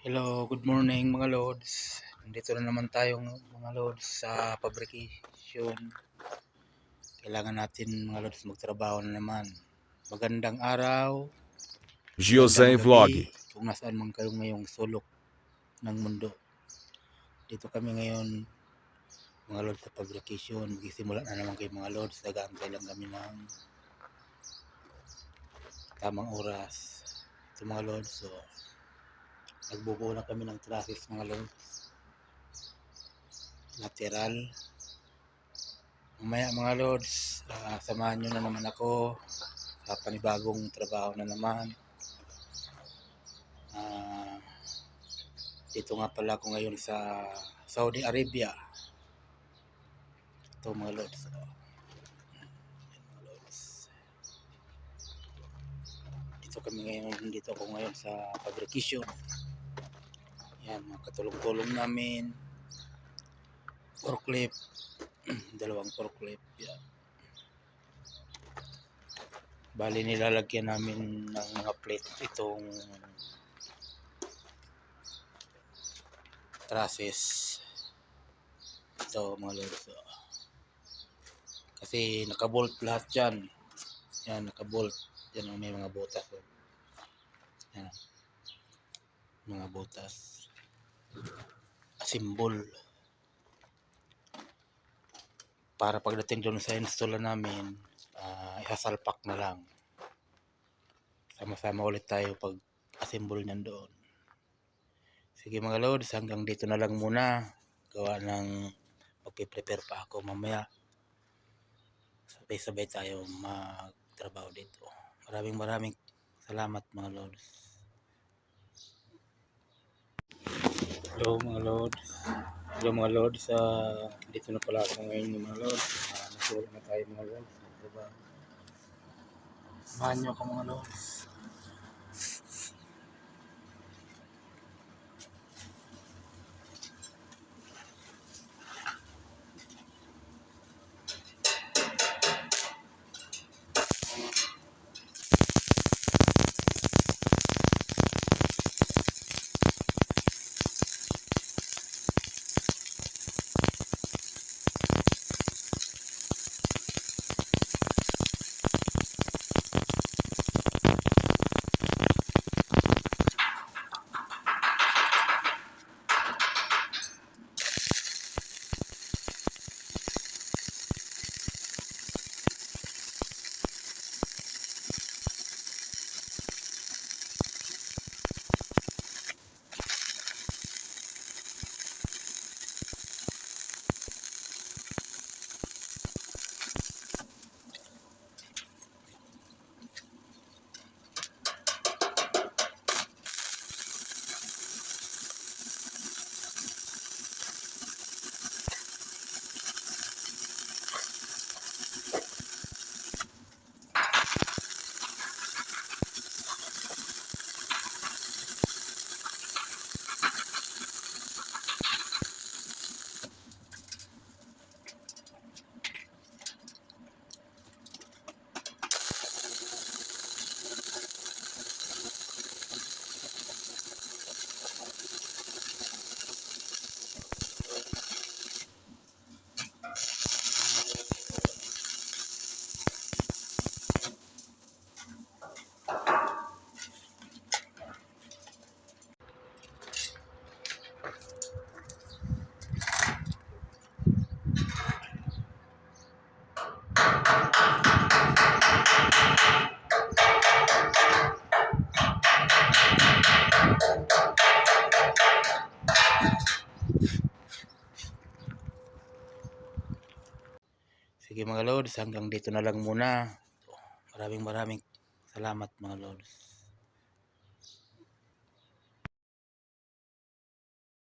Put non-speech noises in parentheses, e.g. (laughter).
Hello, good morning mga lords. Nandito na naman tayo mga lords sa fabrication. Kailangan natin mga lords magtrabaho na naman. Magandang araw. Magandang Vlog. Kung nasaan man kayo ngayong sulok ng mundo. Dito kami ngayon mga lords sa fabrication. Magsisimula na naman kayo mga lords. Nag-aantay lang kami ng tamang oras. Ito mga lords. So, nagbubuo na kami ng traffic mga lords lateral mamaya mga lords ah, samahan nyo na naman ako. Sa panibagong trabaho na naman. Ah, dito nga pala ako ngayon sa Saudi Arabia. Ito mga lords dito kami ngayon dito ako ngayon sa fabrication yan, mga katulong-tulong namin. Forklift. (clears throat) Dalawang forklift. Yan. Bali nilalagyan namin ng mga plate itong trusses. Ito mga lords. oh. Kasi nakabolt lahat yan. Yan, nakabolt. Yan ang may mga butas. oh. Yan. Mga butas symbol para pagdating doon sa install namin uh, isasalpak na lang. Sama-sama ulit tayo pag assemble niyan doon. Sige mga loads hanggang dito na lang muna. Gawa ng magpiprepare pa ako mamaya. Sabay-sabay tayo magtrabaho dito. Maraming maraming salamat mga loads Hello mga lords. Hello mga lords. Uh, dito na pala ako ngayon mga lords. Uh, Nasula na tayo mga lords. Diba? Samahan niyo ako mga lords. Sige mga lords, hanggang dito na lang muna. Maraming maraming salamat mga lords.